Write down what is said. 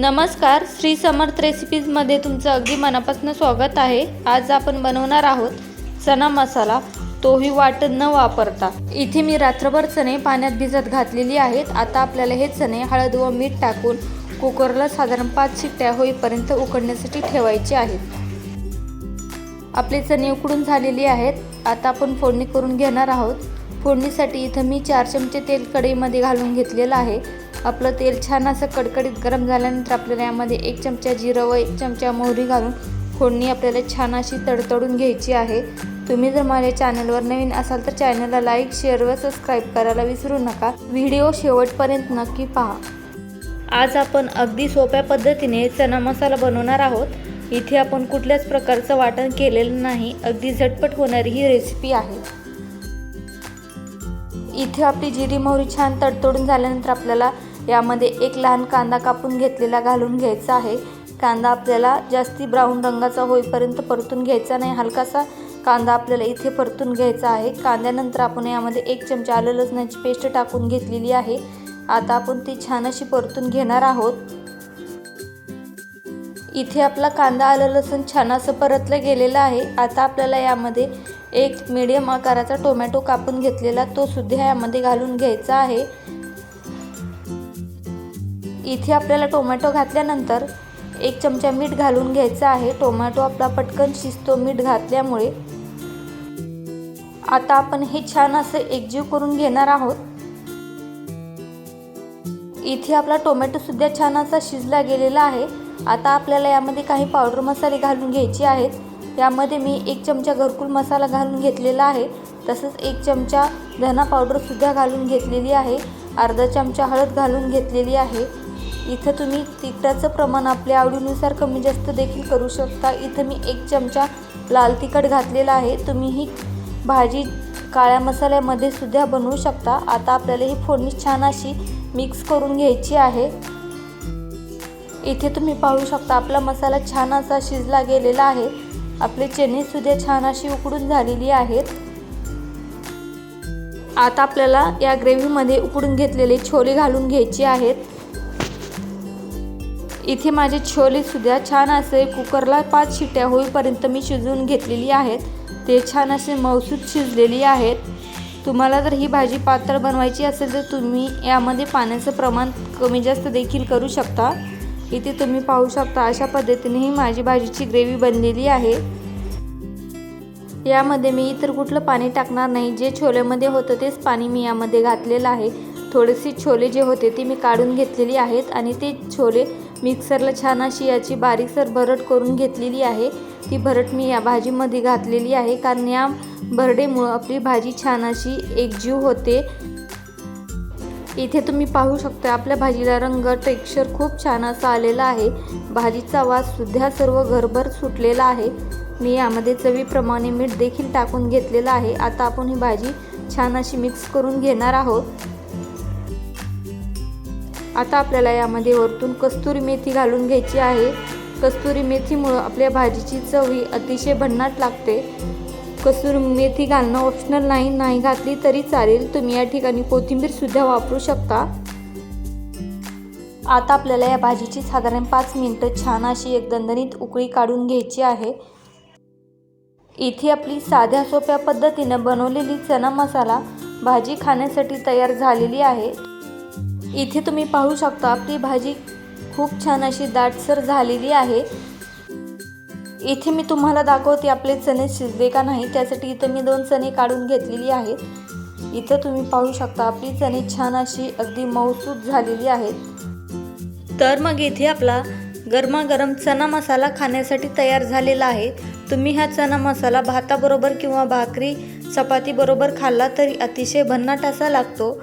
नमस्कार श्री समर्थ रेसिपीजमध्ये तुमचं अगदी मनापासून स्वागत आहे. आज आपण बनवणार आहोत चना मसाला. तोही वाटण न वापरता. इथे मी रात्रभर चणे पाण्यात भिजत घातलेली आहेत. आता आपल्याला हे चणे हळद व मीठ टाकून कुकरला साधारण पाच शिट्ट्या होईपर्यंत उकडण्यासाठी ठेवायचे आहेत. आपले चणे उकडून झालेली आहेत. आता आपण फोडणी करून घेणार आहोत. फोडणीसाठी इथं मी चार चमचे तेल कढईमध्ये घालून घेतलेलं आहे. आपलं तेल छान असं कडकडीत गरम झाल्यानंतर आपल्याला यामध्ये एक चमचा जिरं व एक चमचा मोहरी घालून फोडणी आपल्याला छान अशी तडतडून घ्यायची आहे. तुम्ही जर माझ्या चॅनलवर नवीन असाल तर चॅनलला लाईक शेअर व सबस्क्राईब करायला विसरू नका. व्हिडिओ शेवटपर्यंत नक्की पहा. आज आपण अगदी सोप्या पद्धतीने चना मसाला बनवणार आहोत. इथे आपण कुठल्याच प्रकारचं वाटण केलेलं नाही. अगदी झटपट होणारी ही रेसिपी आहे. इथे आपली जिरी मोहरी छान तडतडून झाल्यानंतर आपल्याला यामध्ये एक लहान कांदा कापून घेतलेला घालून घ्यायचा आहे. कांदा आपल्याला जास्ती ब्राऊन रंगाचा होईपर्यंत परतून घ्यायचा नाही. हलकासा कांदा आपल्याला इथे परतून घ्यायचा आहे. कांद्यानंतर आपण यामध्ये एक चमचा आलं लसणाची पेस्ट टाकून घेतलेली आहे. आता आपण ती छान अशी परतून घेणार आहोत. इथे आपला कांदा आलं लसूण छान असं परतलं गेलेलं आहे. आता आपल्याला यामध्ये एक मिडियम आकाराचा टोमॅटो कापून घेतलेला तो सुद्धा यामध्ये घालून घ्यायचा आहे. इथे आपल्याला टोमॅटो घातल्यानंतर एक चमचा मीठ घालून घ्यायचा आहे. टोमॅटो आपला पटकन शिजतो मीठ घातल्यामुळे. आता आपण हे छान असं एकजीव करून घेणार आहोत. इथे आपला टोमॅटो सुद्धा छान असा शिजला गेलेला आहे. आता आपल्याला यामध्ये काही पावडर मसाले घालून घ्यायचे आहेत. यामध्ये मी एक चमचा घरकुल मसाला घालून घेतलेला आहे. तसंच एक चमचा धना पावडरसुद्धा घालून घेतलेली आहे. अर्धा चमचा हळद घालून घेतलेली आहे. इथं तुम्ही तिखटाचं प्रमाण आपल्या आवडीनुसार कमी जास्त देखील करू शकता. इथं मी एक चमचा लाल तिखट घातलेला आहे. तुम्ही ही भाजी काळ्या मसाल्यामध्ये सुद्धा बनवू शकता. आता आपल्याला ही फोडणी छान अशी मिक्स करून घ्यायची आहे. इथे तुम्ही पाहू शकता आपला मसाला छान असा शिजला गेलेला आहे. आपले चेनीसुद्धा छान अशी उकडून झालेली आहेत. आता आपल्याला या ग्रेव्हीमध्ये उकडून घेतलेले छोले घालून घ्यायचे आहेत. इथे माझे छोले सुद्धा छान असे कुकरला पाच शिट्ट्या होईपर्यंत मी शिजवून घेतलेली आहेत. ते छान असे मौसूद शिजलेली आहेत. तुम्हाला जर ही भाजी पातळ बनवायची असेल तर तुम्ही यामध्ये पाण्याचं प्रमाण कमी जास्त देखील करू शकता. इथे तुम्ही पाहू शकता अशा पद्धतीने ही माझी भाजीची ग्रेव्ही बनलेली आहे. यामध्ये मी इतर कुठलं पाणी टाकणार नाही. जे छोल्यामध्ये होतं तेच पाणी मी यामध्ये घातलेलं आहे. थोडेसे छोले जे होते ते मी काढून घेतलेली आहेत आणि ते छोले मिक्सरला छान अशी याची बारीकसर भरट करून घेतलेली आहे. ती भरट मी या भाजीमध्ये घातलेली आहे. कारण या भरडेमुळं आपली भाजी छान अशी एकजीव होते. इथे तुम्ही पाहू शकता आपल्या भाजीला रंग टेक्स्चर खूप छान असा आलेला आहे. भाजीचा वास सुद्धा सर्व घरभर सुटलेला आहे. मी यामध्ये चवीप्रमाणे मीठ देखील टाकून घेतलेलं आहे. आता आपण ही भाजी छान अशी मिक्स करून घेणार आहोत. आता आपल्याला यामध्ये वरतून कस्तुरी मेथी घालून घ्यायची आहे. कस्तुरी मेथीमुळं आपल्या भाजीची चव ही अतिशय भन्नाट लागते. कस्तुरी मेथी घालणं ऑप्शनल नाही नाही घातली तरी चालेल. तुम्ही या ठिकाणी कोथिंबीरसुद्धा वापरू शकता. आता आपल्याला या भाजीची साधारण पाच मिनटं छान अशी एक दणदणीत उकळी काढून घ्यायची आहे. इथे आपली साध्या सोप्या पद्धतीनं बनवलेली चना मसाला भाजी खाण्यासाठी तयार झालेली आहे. इथे तुम्ही पाहू शकता आपली भाजी खूप छान अशी दाटसर झालेली आहे. इथे मी तुम्हाला दाखवते आपले चणे शिजले का नाही त्यासाठी इथं मी दोन चणे काढून घेतलेली आहेत. इथं तुम्ही पाहू शकता आपली चणे छान अशी अगदी मऊसूत झालेली आहेत. तर मग इथे आपला गरमागरम चना मसाला खाण्यासाठी तयार झालेला आहे. तुम्ही हा चना मसाला भाताबरोबर किंवा भाकरी चपातीबरोबर खाल्ला तरी अतिशय भन्नाट असा लागतो.